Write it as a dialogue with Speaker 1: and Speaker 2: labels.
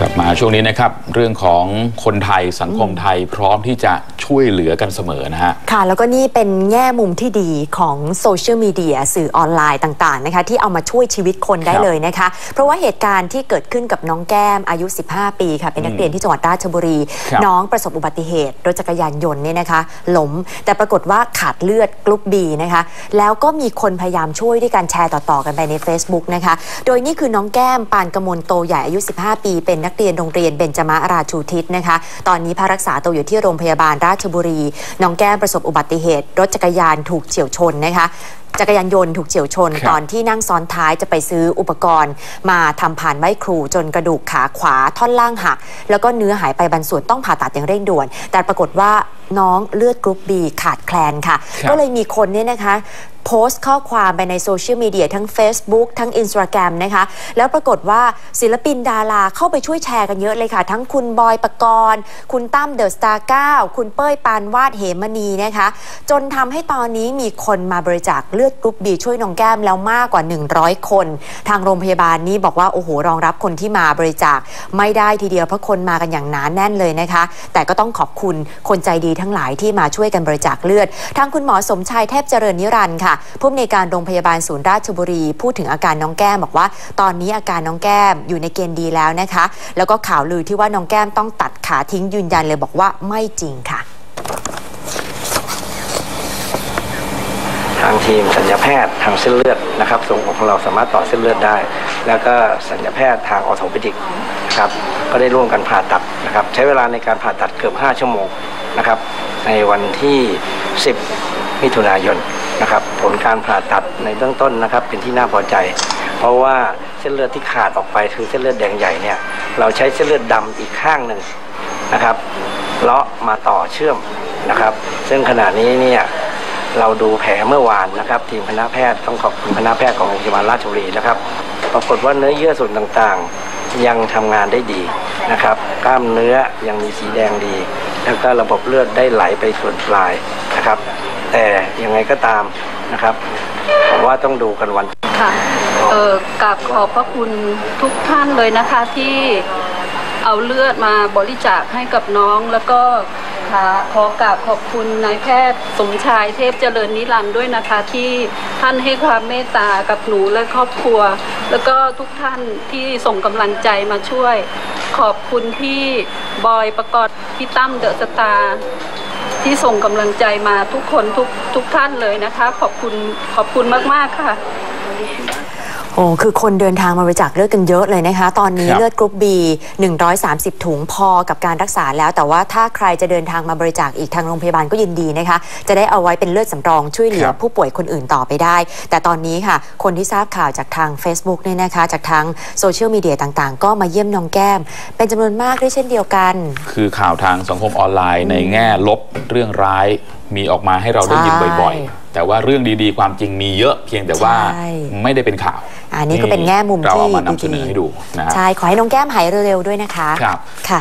Speaker 1: กลับมาช่วงนี้นะครับ เรื่องของคนไทยสังคมไทยพร้อมที่จะช่วยเหลือกันเสมอนะฮะ
Speaker 2: ค่ะ แล้วก็นี่เป็นแง่มุมที่ดีของโซเชียลมีเดียสื่อออนไลน์ต่างๆนะคะที่เอามาช่วยชีวิตคนได้
Speaker 1: ครับ
Speaker 2: เลยนะคะ เพราะว่าเหตุการณ์ที่เกิดขึ้นกับน้องแก้มอายุ 15 ปีค่ะเป็นนักเรียนที่จังหวัดราชบุรี
Speaker 1: ครับ
Speaker 2: น้องประสบอุบัติเหตุรถจักรยานยนต์เนี่ยนะคะล้มแต่ปรากฏว่าขาดเลือดกรุ๊ปบีนะคะแล้วก็มีคนพยายามช่วยด้วยการแชร์ต่อๆกันไปใน Facebook นะคะโดยนี่คือน้องแก้มปานกมลโตใหญ่อายุ 15 ปีเป็นนักเรียนโรงเรียนเบญจมราชูทิศนะคะ ตอนนี้พักรักษาตัวอยู่ที่โรงพยาบาลราชบุรี น้องแก้มประสบอุบัติเหตุ รถจักรยานถูกเฉียวชนนะคะจักรยานยนต์ถูกเฉียวชน
Speaker 1: ครับ
Speaker 2: ตอนที่นั่งซ้อนท้ายจะไปซื้ออุปกรณ์ มาทำผ่านไหว้ครูจนกระดูกขาขวาท่อนล่างหัก แล้วก็เนื้อหายไปบางส่วนต้องผ่าตัดอย่างเร่งด่วน แต่ปรากฏว่าน้องเลือดกรุ๊ปบีขาดแคลนค่ะ
Speaker 1: ครับ
Speaker 2: ก็เลยมีคนเนี่ยนะคะ โพสต์ข้อความไปในโซเชียลมีเดียทั้ง Facebook ทั้ง Instagram นะคะ แล้วปรากฏว่าศิลปินดาราเข้าไปช่วยแชร์กันเยอะเลยค่ะ ทั้งคุณบอยปกรณ์ คุณตั้มเดอะสตาร์9คุณเป้ยปานวาดเหมณีนะคะ จนทำให้ตอนนี้มีคนมาบริจาคเลือดกรุ๊ปบีช่วยน้องแก้มแล้วมากกว่า 100 คน ทางโรงพยาบาลนี้บอกว่า โอ้โห รองรับคนที่มาบริจาคไม่ได้ทีเดียวเพราะคนมากันอย่างหนาแน่นเลยนะคะ แต่ก็ต้องขอบคุณคนใจดีทั้งหลายที่มาช่วยกันบริจาคเลือด ทางคุณหมอสมชายเทพเจริญนิรันดร์ค่ะผู้อำนวยการโรงพยาบาลศูนย์ราชบุรี พูดถึงอาการน้องแก้มบอกว่า ตอนนี้อาการน้องแก้มอยู่ในเกณฑ์ดีแล้วนะคะ แล้วก็ข่าวลือที่ว่าน้องแก้มต้องตัดขาทิ้งยืนยันเลยบอกว่าไม่จริงค่ะ
Speaker 3: ทางทีมสัญญาแพทย์ทางเส้นเลือดนะครับส่งของเราสามารถต่อเส้นเลือดได้ แล้วก็สัญญาแพทย์ทางออโทปิดิกนะครับก็ได้ร่วมกันผ่าตัดนะครับ ใช้เวลาในการผ่าตัดเกือบ 5 ชั่วโมงนะครับ ในวันที่ 10 มิถุนายน นะครับ ผลการผ่าตัดในเบื้องต้นนะครับ เป็นที่น่าพอใจ เพราะว่าเส้นเลือดที่ขาดออกไปคือเส้นเลือดแดงใหญ่เนี่ยเราใช้เส้นเลือดดำอีกข้างหนึ่งนะครับเลาะมาต่อเชื่อมนะครับ ซึ่งขณะนี้เนี่ยเราดูแผลเมื่อวานนะครับ ทีมคณะแพทย์ต้องขอบคุณคณะแพทย์ของโรงพยาบาลราชบุรีนะครับ ปรากฏว่าเนื้อเยื่อส่วนต่างๆ ยังทำงานได้ดีนะครับ กล้ามเนื้อยังมีสีแดงดี แล้วก็ระบบเลือดได้ไหลไปส่วนปลายนะครับ แต่ยังไงก็ตามนะครับผมว่าต้องดูกันวัน
Speaker 4: ค่ะเออกราบขอบพระคุณทุกท่านเลยนะคะที่เอาเลือดมาบริจาคให้กับน้องแล้วก็ค่ะขอกราบขอบคุณนายแพทย์สมชายเทพเจริญนิรันด์ด้วยนะคะที่ท่านให้ความเมตตากับหนูและครอบครัว แล้วก็ทุกท่านที่ส่งกำลังใจมาช่วย ขอบคุณพี่บอยประกอบพี่ตั้มเดอะสตาร์ ที่ส่งกำลังใจมาทุกคนทุกทุกท่านเลยนะคะ ขอบคุณขอบคุณมาก ๆ ค่ะ
Speaker 2: โอ้คือคนเดินทางมาบริจาคเลือดกันเยอะเลยนะคะ ตอนนี้
Speaker 1: ครับ
Speaker 2: เลือดกรุ๊ป B 130 ถุงพอกับการรักษาแล้ว แต่ว่าถ้าใครจะเดินทางมาบริจาคอีกทางโรงพยาบาลก็ยินดีนะคะ จะได้เอาไว้เป็นเลือดสำรองช่วยเหลือ
Speaker 1: ครับ
Speaker 2: ผู้ป่วยคนอื่นต่อไปได้ แต่ตอนนี้ค่ะ คนที่ทราบข่าวจากทาง Facebook เนี่ยนะคะ จากทางโซเชียลมีเดียต่างๆ ก็มาเยี่ยมน้องแก้ม เป็นจำนวนมากด้วยเช่นเดียวกัน
Speaker 1: คือข่าวทางสังคมออนไลน์ในแง่ลบเรื่องร้าย มีออกมาให้เราได้ยิน
Speaker 2: ใช่
Speaker 1: บ่อยๆ แต่ว่าเรื่องดีๆ ความจริงมีเยอะเพียงแต่ว่า
Speaker 2: ใช่
Speaker 1: ไม่ได้เป็นข่าว
Speaker 2: อันนี้ก็เป็นแง่มุม
Speaker 1: เรา
Speaker 2: ที่
Speaker 1: เอามานำเสนอ
Speaker 2: ดีๆ
Speaker 1: ให้ดูนะฮะ
Speaker 2: ใช่ ขอให้น้องแก้มหายเร็วๆด้วยนะคะ
Speaker 1: ครับ
Speaker 2: ค่ะ